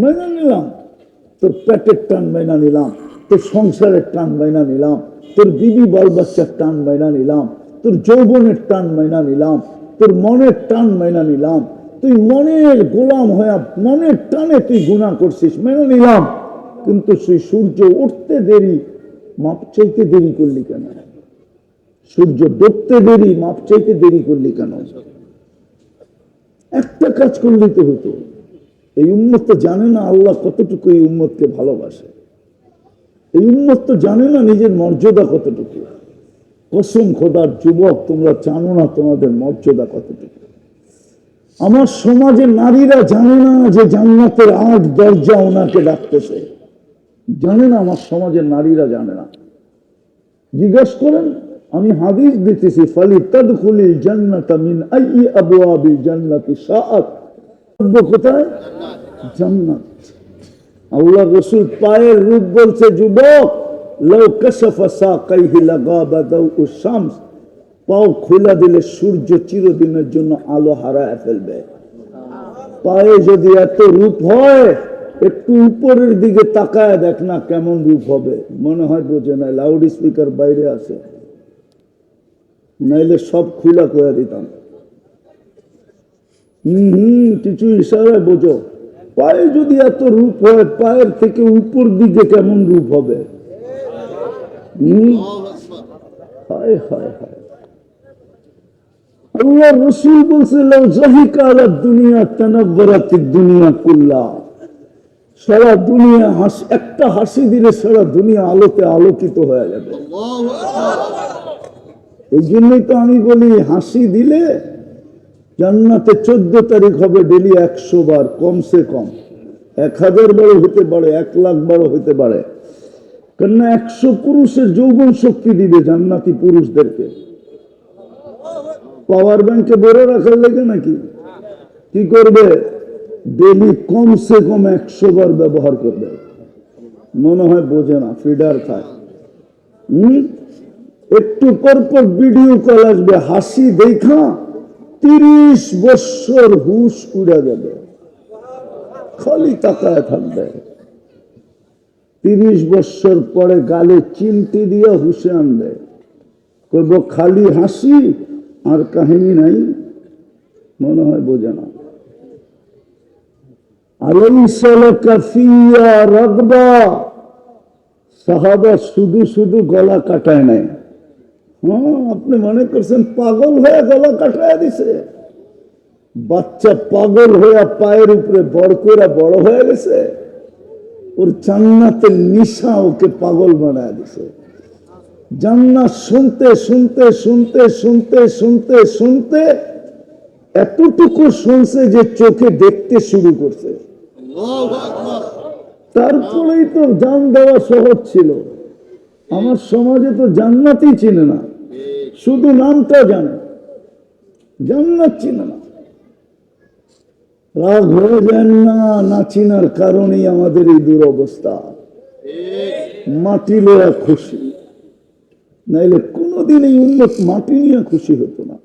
মেনে নিলাম, তোর পেটের টান মেনা নিলাম, তোর সংসারের টান মেনা নিলাম, তোর বিবি বল বাচ্চার টান মেনা নিলাম, তোর যৌবনের টান মেনা নিলাম, তোর মনের টান মাইনা নিলাম, তুই মনের গোলাম হয়ে মনের টানে তুই গুণা করছিস মেনে নিলাম। কিন্তু সেই সূর্য উঠতে দেরি, মাপ চাইতে দেরি করলি কেন? সূর্য ডুবতে দেরি, মাপ চাইতে দেরি করলি কেন? একটা কাজ করলেই তো হতো। এই উম্মত তো জানে না আল্লাহ কতটুকু এই উম্মতকে ভালোবাসে। এই উম্মত তো জানে না নিজের মর্যাদা কতটুকু। কসম খোদার যুবক, তোমরা জানো না তোমাদের মর্যাদা কতটুকু। আমার সমাজে নারীরা জানে না যে জান্নাতের আট দরজা ওনাকে ডাকতেছে। জানে না আমার সমাজের নারীরা জানে না। জিজ্ঞেস করেন, আমি হাদিস দিতেছি, ফালি তদখুলিল জান্নাতা মিন আইয়ি আবওয়াবিল জান্নাতি শাআত। আল্লাহ রসুল পায়ের রূপ বলছে, যুবক পাও খোলা দিলে সূর্য চিরদিনের জন্য আলো হারায় ফেলবে। পায়ে যদি এত রূপ হয়, একটু উপরের দিকে তাকায় দেখ না কেমন রূপ হবে। মনে হয় বোঝে না, লাউড স্পিকার বাইরে আছে। নাইলে সব খুলা করে দিতাম। হম হম কিছু ইশারায় বোঝো। পায়ে যদি এত রূপ হয় পায়ের থেকে উপর দিকে কেমন রূপ হবে? হায় হায় হায়। আল্লাহ রসুল দুনিয়া দুনিয়া কুল্লা। সারা দুনিয়া হাস একটা হাসি দিলে সারা দুনিয়া আলোতে আলোকিত হয়ে যাবে। এই জন্যই তো আমি বলি হাসি দিলে জান্নাতে চোদ্দ তারিখ হবে ডেলি একশো বার, কমসে কম। এক হাজার বারো হতে পারে, এক লাখ বারো হতে পারে। কেননা একশো পুরুষের যৌবন শক্তি দিবে জান্নাতি পুরুষদেরকে। পাওয়ার ব্যাংকে ভরে রাখার লেগে নাকি? কি করবে? ডেলি কমসে কম একশো বার ব্যবহার করবে। মনে হয় বোঝে না, ফিডার খায়। হম? একটু পর পর ভিডিও কল আসবে, হাসি দেখা। তিরিশ বৎসর হুশ উড়ে যাবে খালি তাকায় থাকবে। তিরিশ বৎসর পরে গালে চিমটি দিয়ে হুসে আনবে। করব খালি হাসি, আর কাহিনী নাই, মনে হয় বোঝে না। সাহাবা শুধু শুধু গলা কাটায় নাই। হ্যাঁ আপনি মনে করছেন পাগল হয়ে গলা কাটায় দিছে? বাচ্চা পাগল হয়ে পায়ের উপরে বড় করে বড় হয়ে গেছে। ওর জান্নাতের নিশা ওকে পাগল বানায় দিছে। জান্নাত শুনতে শুনতে শুনতে শুনতে শুনতে শুনতে এতটুকু শুনছে যে চোখে দেখতে শুরু করছে। তারপরেই তো জান দেওয়া সহজ ছিল। আমার সমাজে তো জান্নাতই চিনে না। শুধু নামটা জানে। জান্নাত চিনে না। রাগ হয়ে যান না না চিনার কারণেই আমাদের এই দুরবস্থা। মাটি লোয়া খুশি। নাইলে কোনোদিন এই উন্নত মাটি নিয়ে খুশি হতো না।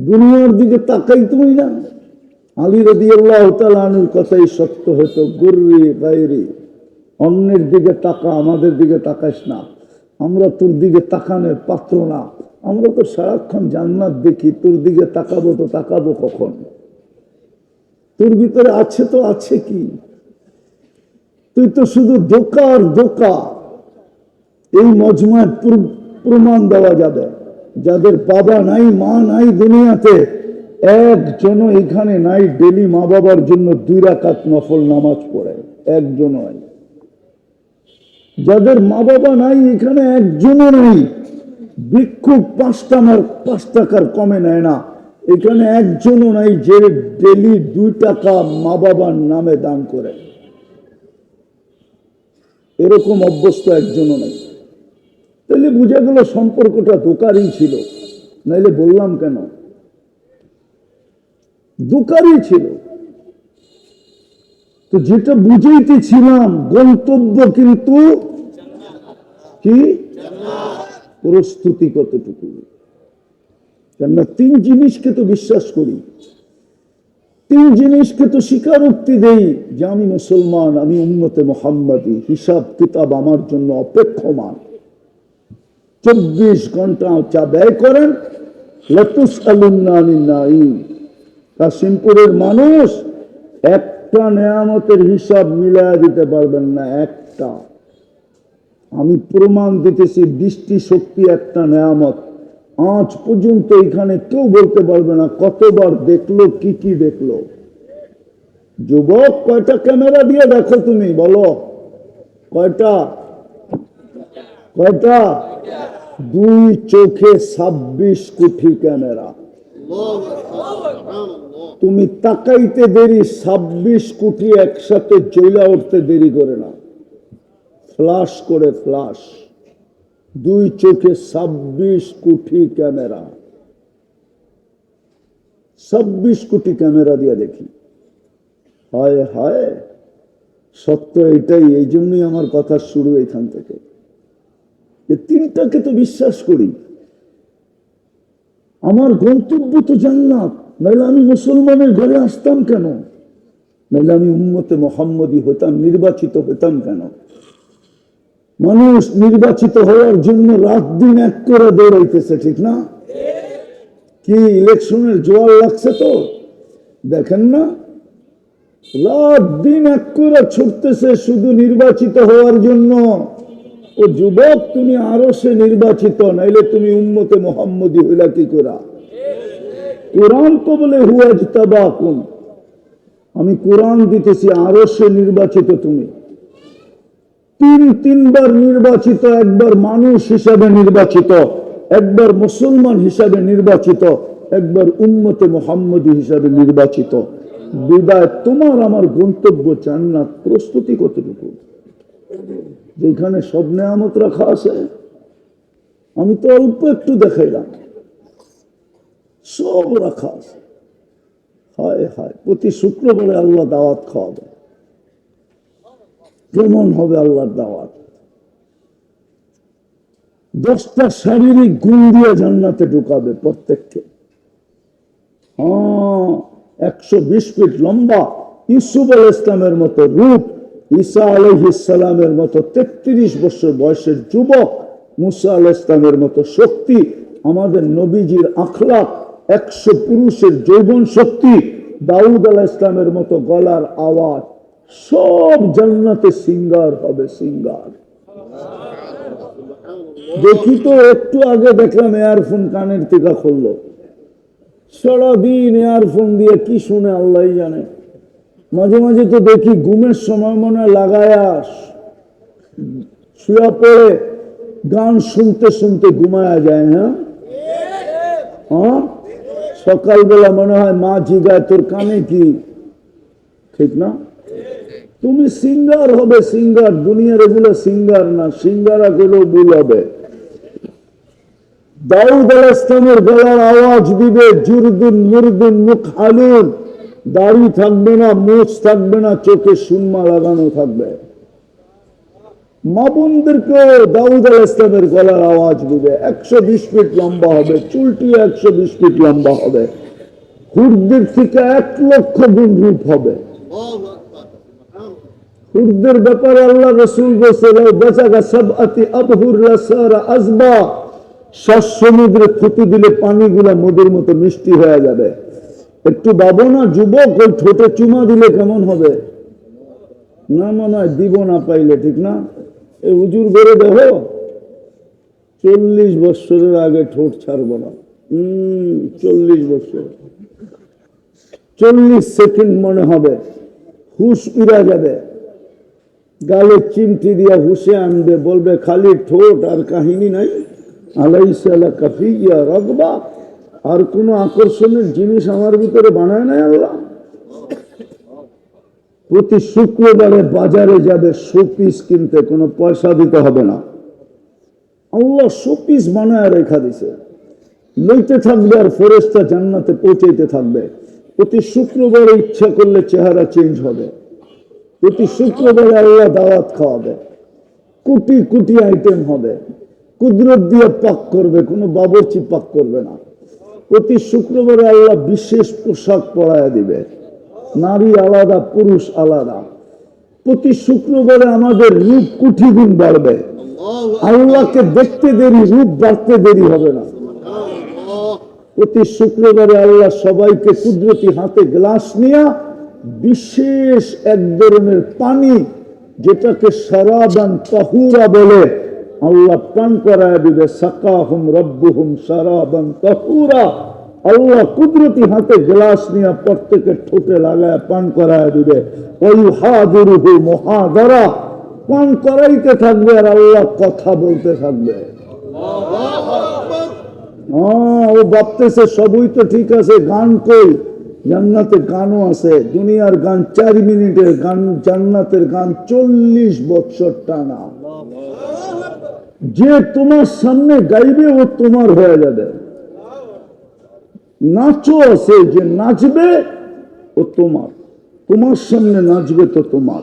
দুনিয়ার দিকে তাকাইতই না। আলী রদি আল্লাহ কথাই সত্য হতো, গুর্রি বাইরে অন্যের দিকে টাকা আমাদের দিকে তাকাইস না। আমরা তোর দিকে তাকানোর পাত্র না। আমরা তো সারাক্ষণ জান্নাত দেখি, তোর দিকে তাকাবো তো তাকাবো কখন? তোর ভিতরে আছে তো আছে কি? তুই তো শুধু দোকা আর দোকা এই মজমায় প্রমাণ দেওয়া যাবে। যাদের বাবা নাই, মা নাই দুনিয়াতে একজন এখানে নাই, ডেলি মা বাবার জন্য দুই রাকাত নফল নামাজ পড়ে। একজন যাদের মা বাবা নাই, এখানে একজনও নাই। ভিক্ষুক পাঁচ টাকার পাঁচ টাকার কমে নেয় না। এখানে একজনও নাই যে ডেলি দুই টাকা মা বাবার নামে দান করে। এরকম অভ্যস্ত একজনও নাই। তাহলে বুঝা গেল সম্পর্কটা দোকারই ছিল। নাইলে বললাম কেন? দোকারই ছিল। তো যেটা বুঝাইতেছিলাম, গন্তব্য কিন্তু কি? প্রস্তুতি কতটুকু? কেননা তিন জিনিসকে তো বিশ্বাস করি। তিন জিনিসকে তো স্বীকারোক্তি দেই যে আমি মুসলমান, আমি উন্মতে মোহাম্মদী, হিসাব কিতাব আমার জন্য অপেক্ষমান। চব্বিশ ঘণ্টা চা ব্যয় করেন লতুস কাশিমপুরের মানুষ একটা নেয়ামতের হিসাব মিলায় দিতে পারবেন না একটা। আমি প্রমাণ দিতেছি দৃষ্টি শক্তি একটা নেয়ামত। আজ পর্যন্ত এখানে কেউ বলতে পারবে না কতবার দেখল, কি কি দেখল। যুবক, কয়টা ক্যামেরা দিয়ে দেখো তুমি, বলো। কয়টা? কয়টা? দুই চোখে ছাব্বিশ কোটি ক্যামেরা। তুমি তাকাইতে দেরি, ছাব্বিশ কোটি একসাথে চইলা উঠতে দেরি করে না। ফ্লাশ করে ফ্লাশ। দুই চোখে ছাব্বিশ কোটি ক্যামেরা। ছাব্বিশ কোটি ক্যামেরা দিয়ে দেখি। হায় হায়, সত্য এটাই, এই জন্যই আমার কথা শুরু এখান থেকে। যে তিনটাকে তো বিশ্বাস করি। আমার গন্তব্য তো জান্নাত নাহলে আমি মুসলমানের ঘরে আসতাম কেন? নাহলে আমি উম্মতে মোহাম্মদী হতাম, নির্বাচিত হতাম কেন? মানুষ নির্বাচিত হওয়ার জন্য রাত দিন এক করে দৌড়াইতেছে, ঠিক না? কি ইলেকশনের জোয়ার লাগছে তো? দেখেন না? রাত দিন এক করে ছুটতেছে শুধু নির্বাচিত হওয়ার জন্য। ও যুবক, তুমি আরও সে নির্বাচিত, নাইলে তুমি উন্মতে মোহাম্মদী হইলা কি করা? কোরআন তো বলে হুয়াজ তাবাকুম আমি কোরআন দিতেছি, আরও সে নির্বাচিত তুমি। তিন, তিনবার নির্বাচিত, একবার মানুষ হিসাবে নির্বাচিত, একবার মুসলমান হিসাবে নির্বাচিত, একবার উন্মতে মোহাম্মদী হিসাবে নির্বাচিত। বিদায় তোমার, আমার গন্তব্য জান্নাত। প্রস্তুতি কতটুকু? যেখানে সব নেয়ামত রাখা আছে। আমি তো অল্প একটু দেখাইলাম। সব রাখা আছে। হায় হায়, প্রতি শুক্রবারে আল্লাহ দাওয়াত খাওয়াবে। কেমন হবে আল্লাহর দাওয়াত? দশটা শারীরিক গুণ দিয়ে জান্নাতে ঢুকাবে প্রত্যেককে। হ্যাঁ একশো বিশ ফিট লম্বা ইসুফ আল ইসলামের মতো রূপ, ঈসা আলহিসামের মতো তেত্রিশ বছর বয়সের যুবক, মুসা আল ইসলামের মতো শক্তি, আমাদের নবীজির আখলাক, একশো পুরুষের যৌবন শক্তি, দাউদ আল ইসলামের মতো গলার আওয়াজ সব জান্নাতে সিঙ্গার হবে সিঙ্গার। দেখি তো, একটু আগে দেখলাম এয়ারফোন কানের টিকা খুললো। সারাদিন এয়ারফোন দিয়ে কি শুনে আল্লাহ জানে। মাঝে মাঝে তো দেখি ঘুমের সময় মনে লাগায়া শুয়া পড়ে গান শুনতে শুনতে ঘুমায়া যায় হ্যাঁ? হ্যাঁ? সকালবেলা মনে হয় মা জিগায়, তোর কানে কি? ঠিক না? তুমি সিঙ্গার হবে সিঙ্গার, দুনিয়ার এগুলো সিঙ্গার না, সিঙ্গারা গুলো ভুল হবে। দাউদ আল ইসলামের গলার আওয়াজ দিবে, জুরদুন, মুরদুন মুখ হালুন দাড়ি থাকবে না মুখ থাকবে না, চোখে সুনমা লাগানো থাকবে। মা বোনদেরকেও দাউদ আল ইসলামের গলার আওয়াজ দিবে, একশো বিশ ফিট লম্বা হবে, চুলটি একশো বিশ ফিট লম্বা হবে। হুরদের থেকে এক লক্ষ গুণ রূপ হবে। হুরদের ব্যাপারে আল্লাহ রসুল সব আতি আসবা সমুদ্রে থুতু দিলে পানিগুলা মধুর মতো মিষ্টি হয়ে যাবে। একটু ভাবো না, যুবক, ওই ঠোঁটে চুমা দিলে কেমন হবে? না মনে হয় দিব না পাইলে, ঠিক না? এই উজুর করে দেখো, চল্লিশ বৎসরের আগে ঠোঁট ছাড়বো না। হম চল্লিশ বৎসর। চল্লিশ সেকেন্ড মনে হবে, হুশ উড়া যাবে। গালে চিমটি দিয়া হুসে আনবে, বলবে, খালি ঠোঁট আর কাহিনী নাই। আলাইসালা কাফিয়া রকবা আর কোন আকর্ষণের জিনিস আমার ভিতরে বানায় নাই আল্লাহ। প্রতি শুক্রবারে বাজারে যাবে, শোপিস কিনতে, কোনো পয়সা দিতে হবে না। আল্লাহ শোপিস বানায় রেখা দিছে। লইতে থাকবে আর ফেরেস্তা জান্নাতে পৌঁছাইতে থাকবে। প্রতি শুক্রবারে ইচ্ছা করলে চেহারা চেঞ্জ হবে। প্রতি শুক্রবারে আল্লাহ দাওয়াত খাওয়াবে। কোটি কোটি আইটেম হবে। কুদরত দিয়ে পাক করবে, কোনো বাবরচি পাক করবে না। প্রতি শুক্রবারে আল্লাহ বিশেষ পোশাক পরায় দিবে। নারী আলাদা, পুরুষ আলাদা। প্রতি শুক্রবারে আমাদের রূপ কুঠি গুণ বাড়বে। আল্লাহকে দেখতে দেরি, রূপ বাড়তে দেরি হবে না। প্রতি শুক্রবারে আল্লাহ সবাইকে কুদরতি হাতে গ্লাস নিয়ে বিশেষ এক ধরনের পানি যেটাকে সারাবান তাহুরা বলে। আল্লাহ পান করায় দিবে সাকাহুম রব্বুহুম সারাবান তাহুরা। আল্লাহ কুদরতি হাতে গ্লাস নিয়ে প্রত্যেকের ঠোঁটে লাগায় পান করায় দিবে। ওই হাদুরুহু মহাদারা। পান করাইতে থাকবে আর আল্লাহ কথা বলতে থাকবে। হ্যাঁ ও ভাবতেছে সবই তো ঠিক আছে গান কই? জান্নাতে গানও আছে, দুনিয়ার গান চার মিনিটের গান, জান্নাতের গান চল্লিশ বছর টানা। যে তোমার সামনে গাইবে, ও তোমার হয়ে যাবে। নাচও আছে যে নাচবে, ও তোমার। তোমার সামনে নাচবে তো তোমার।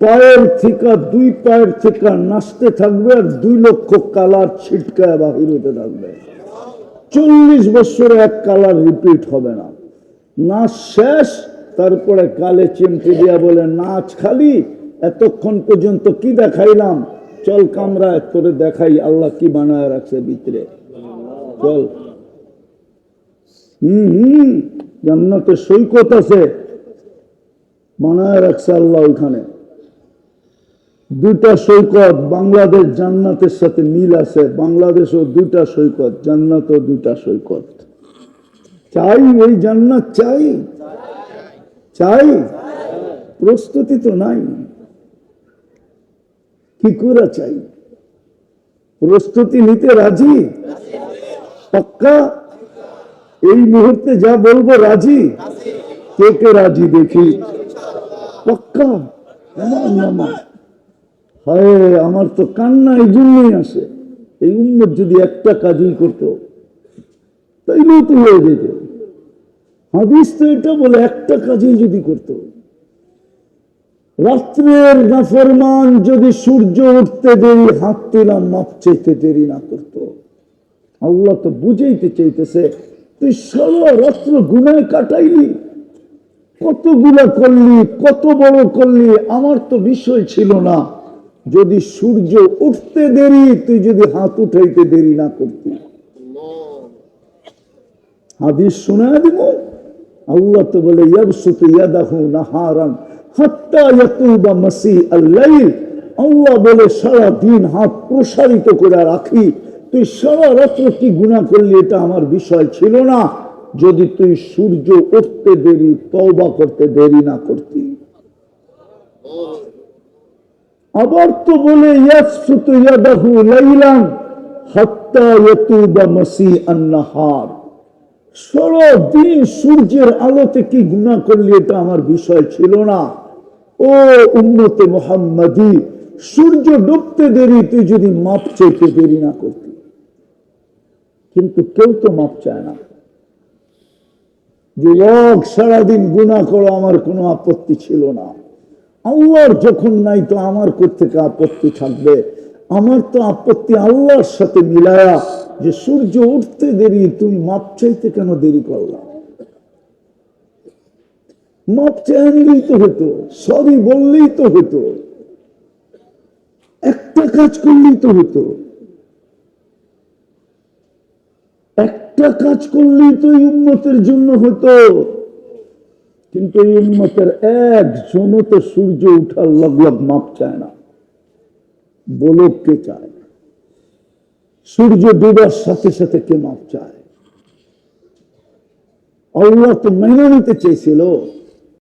পায়ের থেকে দুই পায়ের থেকে নাচতে থাকবে আর দুই লক্ষ কালার ছিটকায় বাহির হতে থাকবে। চল্লিশ বছরে এক কালার রিপিট হবে না। নাচ শেষ, তারপরে কালে চিমটি দিয়া বলে, নাচ খালি, এতক্ষণ পর্যন্ত কি দেখাইলাম? চল কামরায় তোরে দেখাই, আল্লাহ কি বানায় রাখছে ভিতরে। চল। হম হম, জান্নাতে সৈকত আছে। বানায় রাখছে আল্লাহ ওইখানে দুইটা সৈকত, বাংলাদেশ জান্নাতের সাথে মিল আছে। বাংলাদেশও দুইটা সৈকত, জান্নাতও দুটা সৈকত। চাই ওই জান্নাত, চাই। চাই। প্রস্তুতি তো নাই। কি করে চাই? প্রস্তুতি নিতে রাজি? পাক্কা? এই মুহূর্তে যা বলব রাজি? কে কে রাজি দেখি? পাক্কা? আমার হায়, আমার তো কান্না এই জন্যই আসে। এই উন্মত যদি একটা কাজই করতো, তাইলেও তো হয়ে যেত। হাদিস তো এটা বলে একটা কাজই যদি করত, রাত্রের নাফরমান যদি সূর্য উঠতে দেরি, হাত তুলাম মাপ চাইতে দেরি না করত। আল্লাহ তো বুঝাইতে চাইতেছে, তুই সারা রাত্র গুনায় কাটাইলি, কতগুলা করলি, কত বড় করলি, আমার তো বিষয় ছিল না। যদি সূর্য উঠতে দেরি, তুই যদি হাত উঠাইতে দেরি না করতি। হাদিস শোনা দিব? আল্লাহ তো বলে আল্লাহ বলে, সারা দিন হাত প্রসারিত করে রাখি। তুই সারা রাত্র কি গুনাহ করলি এটা আমার বিষয় ছিল না। যদি তুই সূর্য উঠতে দেরি, তওবা করতে দেরি না করতি। আবার তো বলে, ইয়াবসুতু ইয়াদাহু লাইলান হাত্তা আন-নাহার। সারা দিন সূর্যের আলোতে কি গুণা করলি এটা আমার বিষয় ছিল না। ও উন্নতে মোহাম্মদী, সূর্য ডুবতে দেরি, তুই যদি মাপ চাইতে দেরি না করতি। কিন্তু কেউ তো মাপ চায় না। যে লোক সারাদিন গুণা করো আমার কোনো আপত্তি ছিল না। আল্লাহর যখন নাই তো আমার থেকে আপত্তি থাকবে? আমার তো আপত্তি আল্লাহর সাথে মিলায়া যে সূর্য উঠতে দেরি তুমি মাপ চাইতে কেন দেরি করলাম মাপ চাই নিলেই তো হতো, সরি বললেই তো হতো, একটা কাজ করলেই তো হতো। একটা কাজ করলেই তো উন্মতের জন্য হতো। কিন্তু এই উন্মতের একজনও তো সূর্য উঠার লগ মাপ চায় না। বলক কে চায়। সূর্য ডুবার সাথে সাথে কে মাপ চায়? অল্লাহ তো মেনে নিতে চেয়েছিল।